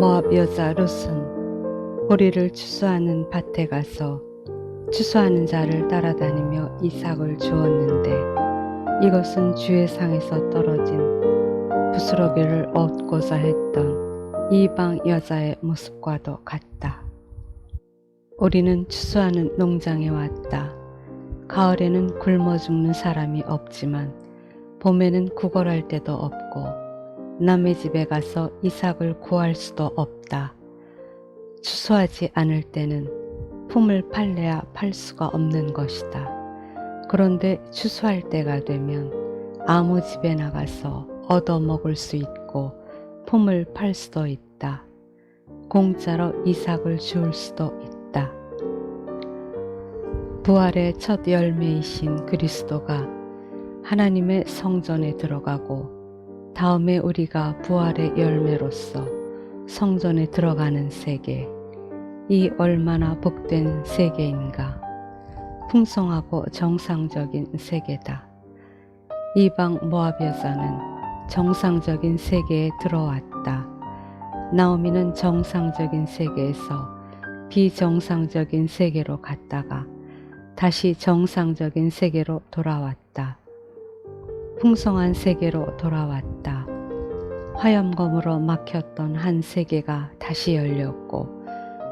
모압 여자 롯은 보리를 추수하는 밭에 가서 추수하는 자를 따라다니며 이삭을 주었는데 이것은 주의 상에서 떨어진 부스러기를 얻고자 했던 이방 여자의 모습과도 같다. 우리는 추수하는 농장에 왔다. 가을에는 굶어 죽는 사람이 없지만 봄에는 구걸할 데도 없고 남의 집에 가서 이삭을 구할 수도 없다. 추수하지 않을 때는 품을 팔래야 팔 수가 없는 것이다. 그런데 추수할 때가 되면 아무 집에 나가서 얻어 먹을 수 있고 품을 팔 수도 있다. 공짜로 이삭을 주울 수도 있다. 부활의 첫 열매이신 그리스도가 하나님의 성전에 들어가고 다음에 우리가 부활의 열매로서 성전에 들어가는 세계, 이 얼마나 복된 세계인가. 풍성하고 정상적인 세계다. 이방 모압 여자는 정상적인 세계에 들어왔다. 나오미는 정상적인 세계에서 비정상적인 세계로 갔다가 다시 정상적인 세계로 돌아왔다. 풍성한 세계로 돌아왔다. 화염검으로 막혔던 한 세계가 다시 열렸고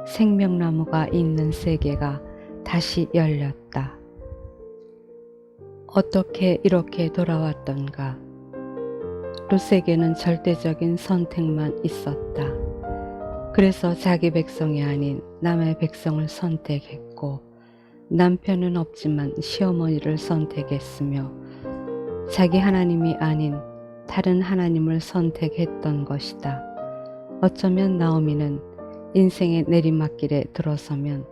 생명나무가 있는 세계가 다시 열렸다. 어떻게 이렇게 돌아왔던가? 룻에게는 절대적인 선택만 있었다. 그래서 자기 백성이 아닌 남의 백성을 선택했고 남편은 없지만 시어머니를 선택했으며 자기 하나님이 아닌 다른 하나님을 선택했던 것이다. 어쩌면 나오미는 인생의 내리막길에 들어서면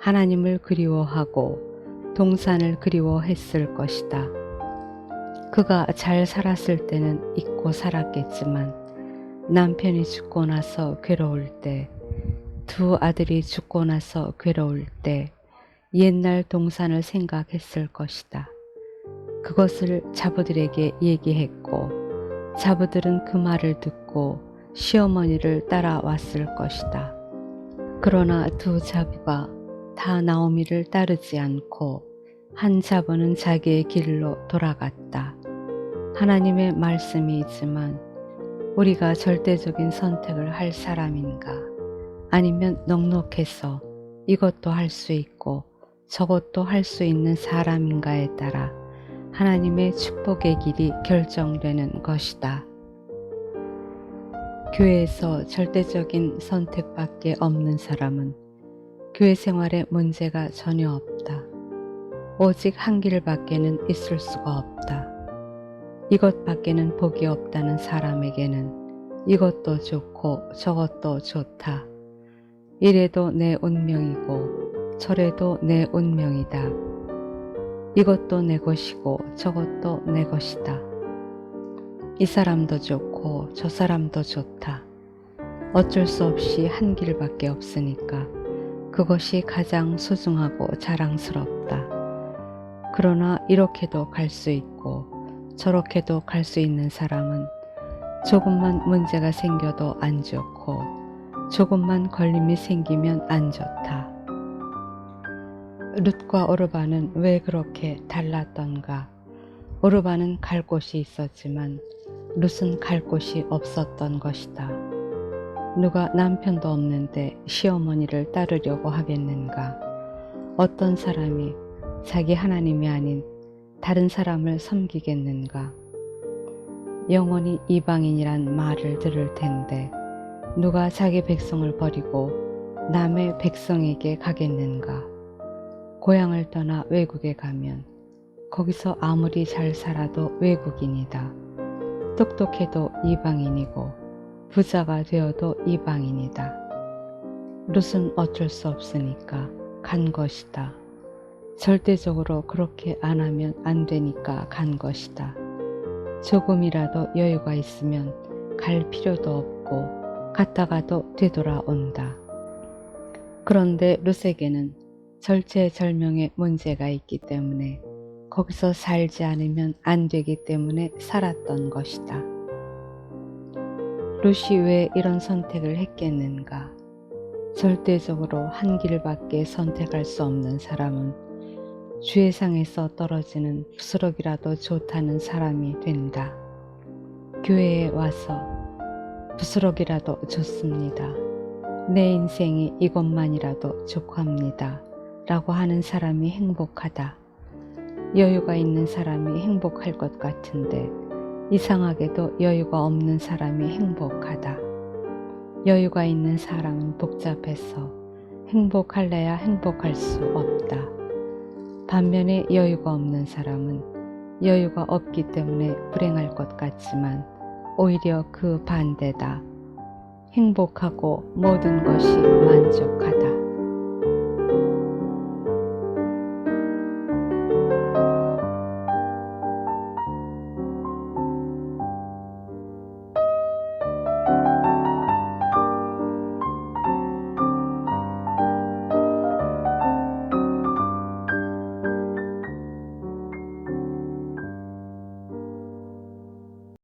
하나님을 그리워하고 동산을 그리워했을 것이다. 그가 잘 살았을 때는 잊고 살았겠지만 남편이 죽고 나서 괴로울 때, 두 아들이 죽고 나서 괴로울 때 옛날 동산을 생각했을 것이다. 그것을 자부들에게 얘기했고 자부들은 그 말을 듣고 시어머니를 따라왔을 것이다. 그러나 두 자부가 다 나오미를 따르지 않고 한 자부는 자기의 길로 돌아갔다. 하나님의 말씀이지만 우리가 절대적인 선택을 할 사람인가? 아니면 넉넉해서 이것도 할 수 있고 저것도 할 수 있는 사람인가에 따라 하나님의 축복의 길이 결정되는 것이다. 교회에서 절대적인 선택밖에 없는 사람은 교회 생활에 문제가 전혀 없다. 오직 한 길밖에는 있을 수가 없다. 이것밖에는 복이 없다는 사람에게는 이것도 좋고 저것도 좋다. 이래도 내 운명이고 저래도 내 운명이다. 이것도 내 것이고 저것도 내 것이다. 이 사람도 좋고 저 사람도 좋다. 어쩔 수 없이 한 길밖에 없으니까 그것이 가장 소중하고 자랑스럽다. 그러나 이렇게도 갈 수 있고 저렇게도 갈 수 있는 사람은 조금만 문제가 생겨도 안 좋고 조금만 걸림이 생기면 안 좋다. 룻과 오르바는 왜 그렇게 달랐던가? 오르바는 갈 곳이 있었지만 룻은 갈 곳이 없었던 것이다. 누가 남편도 없는데 시어머니를 따르려고 하겠는가? 어떤 사람이 자기 하나님이 아닌 다른 사람을 섬기겠는가? 영원히 이방인이란 말을 들을 텐데 누가 자기 백성을 버리고 남의 백성에게 가겠는가? 고향을 떠나 외국에 가면 거기서 아무리 잘 살아도 외국인이다. 똑똑해도 이방인이고 부자가 되어도 이방인이다. 룻은 어쩔 수 없으니까 간 것이다. 절대적으로 그렇게 안 하면 안 되니까 간 것이다. 조금이라도 여유가 있으면 갈 필요도 없고 갔다가도 되돌아온다. 그런데 룻에게는 절체절명의 문제가 있기 때문에 거기서 살지 않으면 안 되기 때문에 살았던 것이다. 루시 왜 이런 선택을 했겠는가? 절대적으로 한 길밖에 선택할 수 없는 사람은 주의상에서 떨어지는 부스럭이라도 좋다는 사람이 된다. 교회에 와서 부스럭이라도 좋습니다. 내 인생이 이것만이라도 족합니다. 라고 하는 사람이 행복하다. 여유가 있는 사람이 행복할 것 같은데 이상하게도 여유가 없는 사람이 행복하다. 여유가 있는 사람은 복잡해서 행복할래야 행복할 수 없다. 반면에 여유가 없는 사람은 여유가 없기 때문에 불행할 것 같지만 오히려 그 반대다. 행복하고 모든 것이 만족하다.